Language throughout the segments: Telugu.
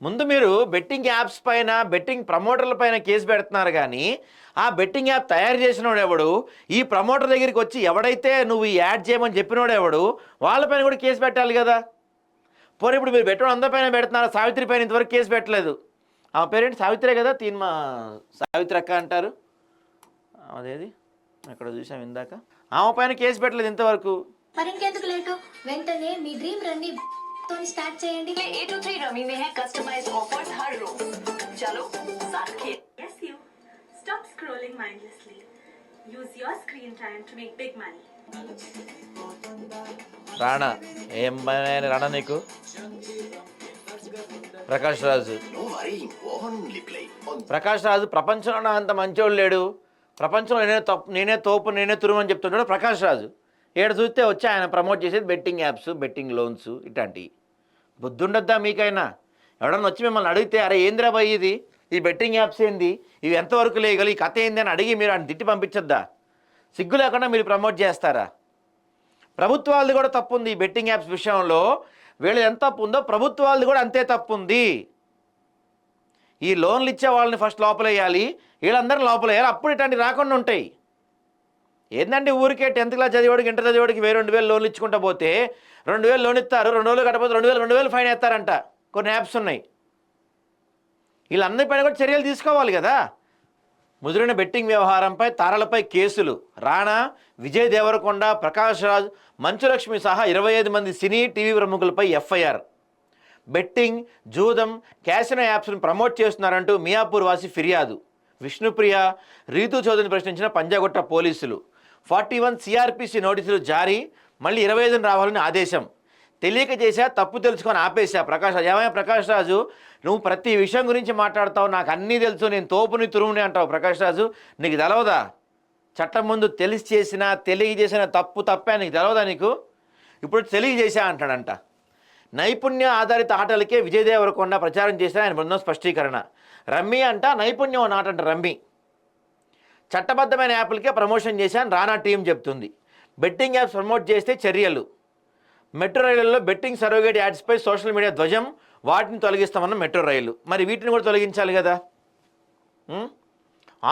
ముందు మీరు బెట్టింగ్ యాప్స్ పైన బెట్టింగ్ ప్రమోటర్ల పైన కేసు పెడుతున్నారు కానీ ఆ బెట్టింగ్ యాప్ తయారు చేసినోడు ఎవడు? ఈ ప్రమోటర్ దగ్గరికి వచ్చి ఎవడైతే నువ్వు ఈ యాడ్ చేయమని చెప్పినోడు ఎవడు? వాళ్ళపైన కూడా కేసు పెట్టాలి కదా. పోనీ ఇప్పుడు మీరు పెట్టడం అందరిపైన పెడుతున్నారు సావిత్రి పైన ఇంతవరకు కేసు పెట్టలేదు. ఆ పేరేంటి? సావిత్రే కదా తీన్ మా సావిత్రి అక్క అంటారు. అదేది? అక్కడ చూసాం ఇందాక. ఆమె పైన కేసు పెట్టలేదు ఇంతవరకు. మరి ఇంకెందుకు లేటు? వెంటనే మీ డ్రీమ్ రండి తోని స్టార్ట్ చేయండి A two three customise offers her చలో yes stop scrolling mindlessly your screen time to make big money Rana ఏం పని రాణా నీకు? ప్రకాష్ రాజు. ప్రకాష్ రాజు ప్రపంచంలో అంత మంచోడు లేడు. ప్రపంచంలో నేనే నేనే తోపు నేనే తురుమని చెప్తుంటాడు ప్రకాష్ రాజు. ఏడు చూస్తే వచ్చి ఆయన ప్రమోట్ చేసేది బెట్టింగ్ యాప్స్ బెట్టింగ్ లోన్స్ ఇట్లాంటివి బుద్ధి మీకైనా? ఎవడన్నా వచ్చి మిమ్మల్ని అడిగితే అరే ఏంద్రా భయ్ ఇది? ఈ బెట్టింగ్ యాప్స్ ఏంది? ఇవి ఎంతవరకు లేగలి ఈ కథ ఏంది? అని అడిగి మీరు ఆయన తిట్టి పంపించొద్దా? సిగ్గు లేకుండా మీరు ప్రమోట్ చేస్తారా? ప్రభుత్వాలది కూడా తప్పు ఉంది ఈ బెట్టింగ్ యాప్స్ విషయంలో. వీళ్ళు ఎంత తప్పు ఉందో ప్రభుత్వాలది కూడా అంతే తప్పు ఉంది ఈ లోన్లు ఇచ్చే వాళ్ళని ఫస్ట్ లోపలేయాలి. వీళ్ళందరినీ లోపలేయాలి. అప్పుడు ఇట్లాంటివి రాకుండా ఉంటాయి. ఏందండి ఊరికే టెన్త్ క్లాస్ చదివాడికి ఇంటర్ చదివాడికి వెయ్యి రెండు వేలు లోన్లు ఇచ్చుకుంటా పోతే రెండు వేలు లోన్ ఇస్తారు రెండు వేలు కట్టపోతే రెండు వేలు రెండు వేలు ఫైన్ వేస్తారంట. కొన్ని యాప్స్ ఉన్నాయి. వీళ్ళందరిపైన కూడా చర్యలు తీసుకోవాలి కదా. ముదిరిన బెట్టింగ్ వ్యవహారంపై తారలపై కేసులు. రాణా విజయ్ దేవరకొండ ప్రకాష్ రాజ్ మంచులక్ష్మి సహా ఇరవై ఐదు మంది సినీ టీవీ ప్రముఖులపై ఎఫ్ఐఆర్. బెట్టింగ్ జూదం క్యాసినో యాప్స్ను ప్రమోట్ చేస్తున్నారంటూ మియాపూర్ వాసి ఫిర్యాదు. విష్ణుప్రియ రీతు చౌదరిని ప్రశ్నించిన పంజాగుట్ట పోలీసులు. ఫార్టీ వన్ సిఆర్పిసి నోటీసులు జారీ మళ్ళీ ఇరవై ఐదున రావాలని ఆదేశం. తెలియక చేశా తప్పు తెలుసుకొని ఆపేశా. ప్రకాష్ రాజు ఏమైనా ప్రకాష్ రాజు? నువ్వు ప్రతి విషయం గురించి మాట్లాడతావు నాకు అన్నీ తెలుసు నేను తోపుని తురుముని అంటావు ప్రకాష్ రాజు. నీకు తెలవదా? చట్టం ముందు తెలిసి చేసిన తెలియజేసిన తప్పు తప్పే నీకు తెలవదా నీకు? ఇప్పుడు తెలియజేశా అంటాడంట. నైపుణ్య ఆధారిత ఆటలకే విజయదేవరకొండ ప్రచారం చేసిన ఆయన బృందం స్పష్టీకరణ. రమ్మీ అంట నైపుణ్యం అని ఆట అంట రమ్మీ. చట్టబద్ధమైన యాప్లకే ప్రమోషన్ చేశాను రానా టీం చెప్తుంది. బెట్టింగ్ యాప్స్ ప్రమోట్ చేస్తే చర్యలు. మెట్రో రైళ్ళలో బెట్టింగ్ సర్వగేట్ యాడ్స్పై సోషల్ మీడియా ధ్వజం వాటిని తొలగిస్తామన్న మెట్రో రైలు. మరి వీటిని కూడా తొలగించాలి కదా?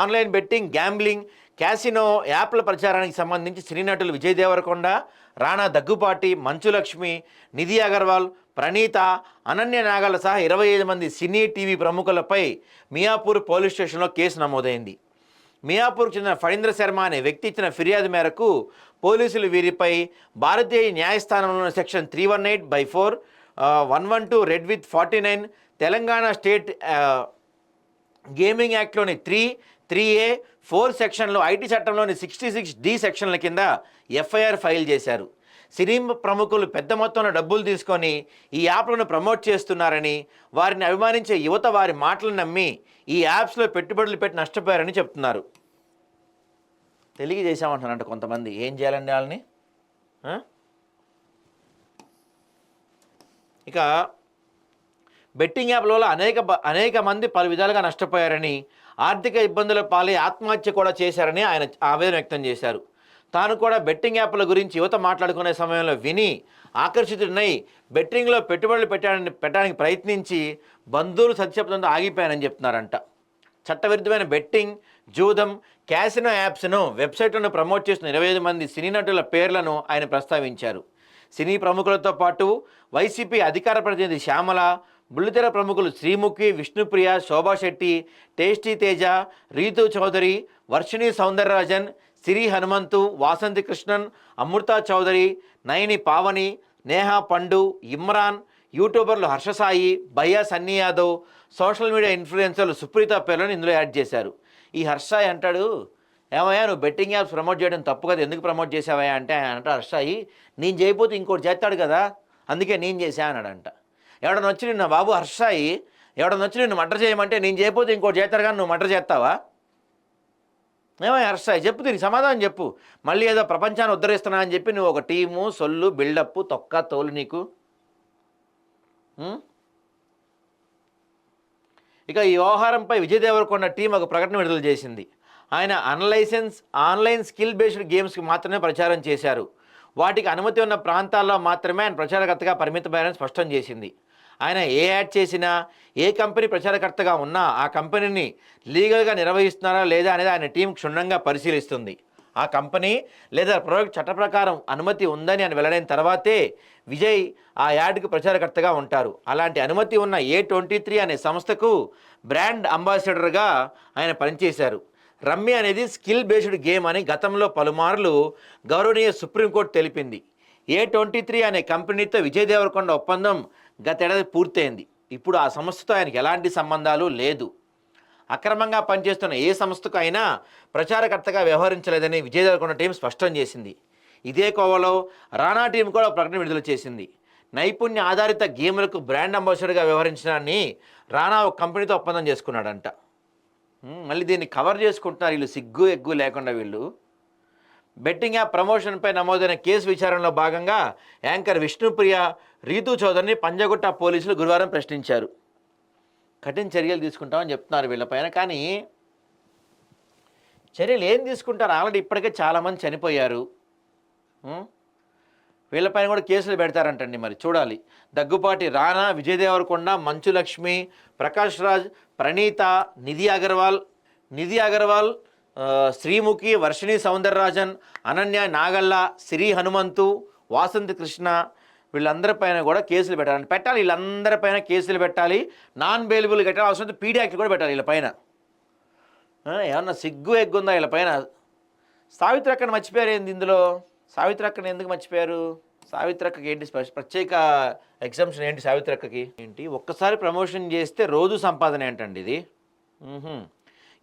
ఆన్లైన్ బెట్టింగ్ గ్యాంబ్లింగ్ క్యాసినో యాప్ల ప్రచారానికి సంబంధించి సినీ నటులు విజయ్ దేవరకొండ రాణా దగ్గుపాటి మంచులక్ష్మి నిధి అగర్వాల్ ప్రణీత అనన్య నాగాల సహా ఇరవై ఐదు మంది సినీ టీవీ ప్రముఖులపై మియాపూర్ పోలీస్ స్టేషన్లో కేసు నమోదైంది. మియాపూర్కు చెందిన ఫణీంద్ర శర్మ అనే వ్యక్తి ఇచ్చిన ఫిర్యాదు మేరకు పోలీసులు వీరిపై భారతీయ న్యాయస్థానంలోని section three one eight by four one one two read with forty nine Telangana state gaming యాక్ట్లోని three three A four సెక్షన్లో ఐటీ చట్టంలోని సిక్స్టీ సిక్స్ డి సెక్షన్ల కింద ఎఫ్ఐఆర్ ఫైల్ చేశారు. సినీ ప్రముఖులు పెద్ద మొత్తంలో డబ్బులు తీసుకొని ఈ యాప్లను ప్రమోట్ చేస్తున్నారని వారిని అభిమానించే యువత వారి మాటలు నమ్మి ఈ యాప్స్లో పెట్టుబడులు పెట్టి నష్టపోయారని చెప్తున్నారు. తెలియజేశామంటున్నారంట కొంతమంది. ఏం చేయాలండి వాళ్ళని? ఇక బెట్టింగ్ యాప్లలో అనేక బ- అనేక మంది పలు విధాలుగా నష్టపోయారని ఆర్థిక ఇబ్బందుల పాలై ఆత్మహత్య కూడా చేశారని ఆయన ఆవేదన వ్యక్తం చేశారు. తాను కూడా బెట్టింగ్ యాప్ల గురించి యువత మాట్లాడుకునే సమయంలో విని ఆకర్షితుడినై బెట్టింగ్లో పెట్టుబడులు పెట్టడానికి పెట్టడానికి ప్రయత్నించి బంధువులు సత్యశబ్దంతో ఆగిపోయానని చెప్తున్నారంట. చట్టవిరుద్ధమైన బెట్టింగ్ జూదం క్యాసినో యాప్స్ను వెబ్సైట్లను ప్రమోట్ చేస్తున్న ఇరవై ఐదు మంది సినీ నటుల పేర్లను ఆయన ప్రస్తావించారు. సినీ ప్రముఖులతో పాటు వైసీపీ అధికార ప్రతినిధి శ్యామల బుల్లితెర ప్రముఖులు శ్రీముఖి విష్ణుప్రియ శోభా శెట్టి టేస్టీ తేజ రీతు చౌదరి వర్షిణి సౌందరరాజన్ సిరి హనుమంతు వాసంతి కృష్ణన్ అమృత చౌదరి నయని పావని నేహా పండు ఇమ్రాన్ యూట్యూబర్లు హర్షసాయి భయ్యా సన్నీ యాదవ్ సోషల్ మీడియా ఇన్ఫ్లుయెన్సర్లు సుప్రీత పేర్లను ఇందులో యాడ్ చేశారు. ఈ హర్షాయి అంటాడు ఏమయ్యా నువ్వు బెట్టింగ్ యాప్స్ ప్రమోట్ చేయడం తప్పు కదా ఎందుకు ప్రమోట్ చేసావయ్యా? అంటే ఆయన హర్షాయి నేను చేయకపోతే ఇంకోటి చేస్తాడు కదా అందుకే నేను చేశా అన్నాడంట. ఎవడన్నా నిన్న బాబు హర్షాయి ఎవడనొచ్చి నిన్ను మటర్ చేయమంటే నేను చేయకపోతే ఇంకోటి చేస్తాడు కానీ నువ్వు మటర్ చేస్తావా? ఏమో హర్షాయి చెప్పు దీనికి సమాధానం చెప్పు. మళ్ళీ ఏదో ప్రపంచాన్ని ఉద్ధరిస్తున్నా అని చెప్పి నువ్వు ఒక టీము సొల్లు బిల్డప్ తొక్క తోలు నీకు. ఇక ఈ వ్యవహారంపై విజయ్ దేవరకొండ టీం ఒక ప్రకటన విడుదల చేసింది. ఆయన అన్లైసెన్స్ ఆన్లైన్ స్కిల్ బేస్డ్ గేమ్స్కి మాత్రమే ప్రచారం చేశారు. వాటికి అనుమతి ఉన్న ప్రాంతాల్లో మాత్రమే ఆయన ప్రచారకర్తగా పరిమితమయ్యారని స్పష్టం చేసింది. ఆయన ఏ యాడ్ చేసినా ఏ కంపెనీ ప్రచారకర్తగా ఉన్నా ఆ కంపెనీని లీగల్గా నిర్వహిస్తున్నారా లేదా అనేది ఆయన టీం క్షుణ్ణంగా పరిశీలిస్తుంది. ఆ కంపెనీ లేదా ప్రోడక్ట్ చట్ట ప్రకారం అనుమతి ఉందని ఆయన వెల్లడైన తర్వాతే విజయ్ ఆ యాడ్కు ప్రచారకర్తగా ఉంటారు. అలాంటి అనుమతి ఉన్న ఏ ట్వంటీ త్రీ అనే సంస్థకు బ్రాండ్ అంబాసిడర్గా ఆయన పనిచేశారు. రమ్మి అనేది స్కిల్ బేస్డ్ గేమ్ అని గతంలో పలుమార్లు గౌరవనీయ సుప్రీంకోర్టు తెలిపింది. ఏ ట్వంటీ త్రీ అనే కంపెనీతో విజయ్ దేవరకొండ ఒప్పందం గతేడాది పూర్తయింది. ఇప్పుడు ఆ సంస్థతో ఆయనకి ఎలాంటి సంబంధాలు లేదు. అక్రమంగా పనిచేస్తున్న ఏ సంస్థకు అయినా ప్రచారకర్తగా వ్యవహరించలేదని విజయదేవరకొండ టీం స్పష్టం చేసింది. ఇదే కోవలో రాణా టీం కూడా ఒక ప్రకటన విడుదల చేసింది. నైపుణ్య ఆధారిత గేమ్లకు బ్రాండ్ అంబాసిడర్గా వ్యవహరించడాన్ని రాణా ఒక కంపెనీతో ఒప్పందం చేసుకున్నాడంట. మళ్ళీ దీన్ని కవర్ చేసుకుంటున్నారు వీళ్ళు సిగ్గు ఎగ్గు లేకుండా వీళ్ళు. బెట్టింగ్ యాప్ ప్రమోషన్పై నమోదైన కేసు విచారణలో భాగంగా యాంకర్ విష్ణుప్రియ రీతు చౌదరిని పంజగుట్ట పోలీసులు గురువారం ప్రశ్నించారు. కఠిన చర్యలు తీసుకుంటామని చెప్తున్నారు వీళ్ళపైన. కానీ చర్యలు ఏం తీసుకుంటారు? ఆల్రెడీ ఇప్పటికే చాలామంది చనిపోయారు. వీళ్ళపైన కూడా కేసులు పెడతారంటండి మరి. చూడాలి. దగ్గుపాటి రానా విజయ్ దేవరకొండ మంచు లక్ష్మి ప్రకాష్ రాజ్ ప్రణీత నిధి అగర్వాల్ నిధి అగర్వాల్ శ్రీముఖి వర్షిణి సౌందరరాజన్ అనన్య నాగల్ల శ్రీ హనుమంతు వాసంతి కృష్ణ వీళ్ళందరిపైన కూడా కేసులు పెట్టాలి పెట్టాలి వీళ్ళందరిపైన కేసులు పెట్టాలి. నాన్ బెయిలబుల్ కట్టాలి అవసరం పీడీ యాక్ట్ కూడా పెట్టాలి వీళ్ళ పైన. ఏమన్నా సిగ్గు ఎగ్గుందా వీళ్ళపైన సావిత్రి అక్కని మర్చిపోయారు ఏంది ఇందులో? సావిత్రి అక్కని ఎందుకు మర్చిపోయారు? సావిత్రి అక్కకి ఏంటి ప్రత్యేక ఎగ్జామ్షన్ ఏంటి సావిత్రి అక్కకి ఏంటి? ఒక్కసారి ప్రమోషన్ చేస్తే రోజు సంపాదన ఏంటండి ఇది?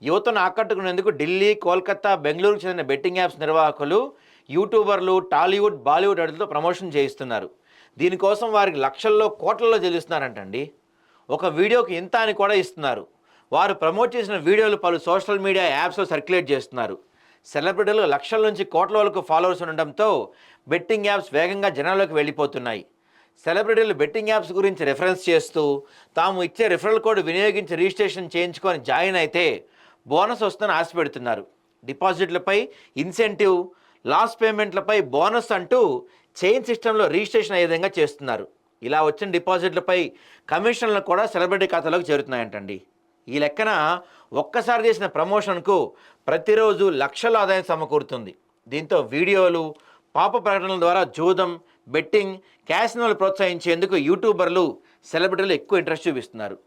యువతను ఆకట్టుకునేందుకు ఢిల్లీ కోల్కతా బెంగళూరుకు చెందిన బెట్టింగ్ యాప్స్ నిర్వాహకులు యూట్యూబర్లు టాలీవుడ్ బాలీవుడ్ అడుగుతో ప్రమోషన్ చేయిస్తున్నారు. దీనికోసం వారికి లక్షల్లో కోట్లలో చెల్లిస్తున్నారంటండి. ఒక వీడియోకి ఇంత అని కూడా ఇస్తున్నారు. వారు ప్రమోట్ చేసిన వీడియోలు పలు సోషల్ మీడియా యాప్స్లో సర్క్యులేట్ చేస్తున్నారు. సెలబ్రిటీలు లక్షల నుంచి కోట్ల వరకు ఫాలోవర్స్ ఉండడంతో బెట్టింగ్ యాప్స్ వేగంగా జనాల్లోకి వెళ్ళిపోతున్నాయి. సెలబ్రిటీలు బెట్టింగ్ యాప్స్ గురించి రెఫరెన్స్ చేస్తూ తాము ఇచ్చే రిఫరల్ కోడ్ వినియోగించి రిజిస్ట్రేషన్ చేయించుకొని జాయిన్ అయితే బోనస్ వస్తుందని ఆశ పెడుతున్నారు. డిపాజిట్లపై ఇన్సెంటివ్ లాస్ పేమెంట్లపై బోనస్ అంటూ చైన్ సిస్టంలో రిజిస్ట్రేషన్ అయ్యే విధంగా చేస్తున్నారు. ఇలా వచ్చిన డిపాజిట్లపై కమిషన్లు కూడా సెలబ్రిటీ ఖాతాలోకి చేరుతున్నాయంటండి. ఈ లెక్కన ఒక్కసారి చేసిన ప్రమోషన్కు ప్రతిరోజు లక్షల ఆదాయం సమకూరుతుంది. దీంతో వీడియోలు పాప ప్రకటనల ద్వారా జూదం బెట్టింగ్ క్యాసినోలు ప్రోత్సహించేందుకు యూట్యూబర్లు సెలబ్రిటీలు ఎక్కువ ఇంట్రెస్ట్ చూపిస్తున్నారు.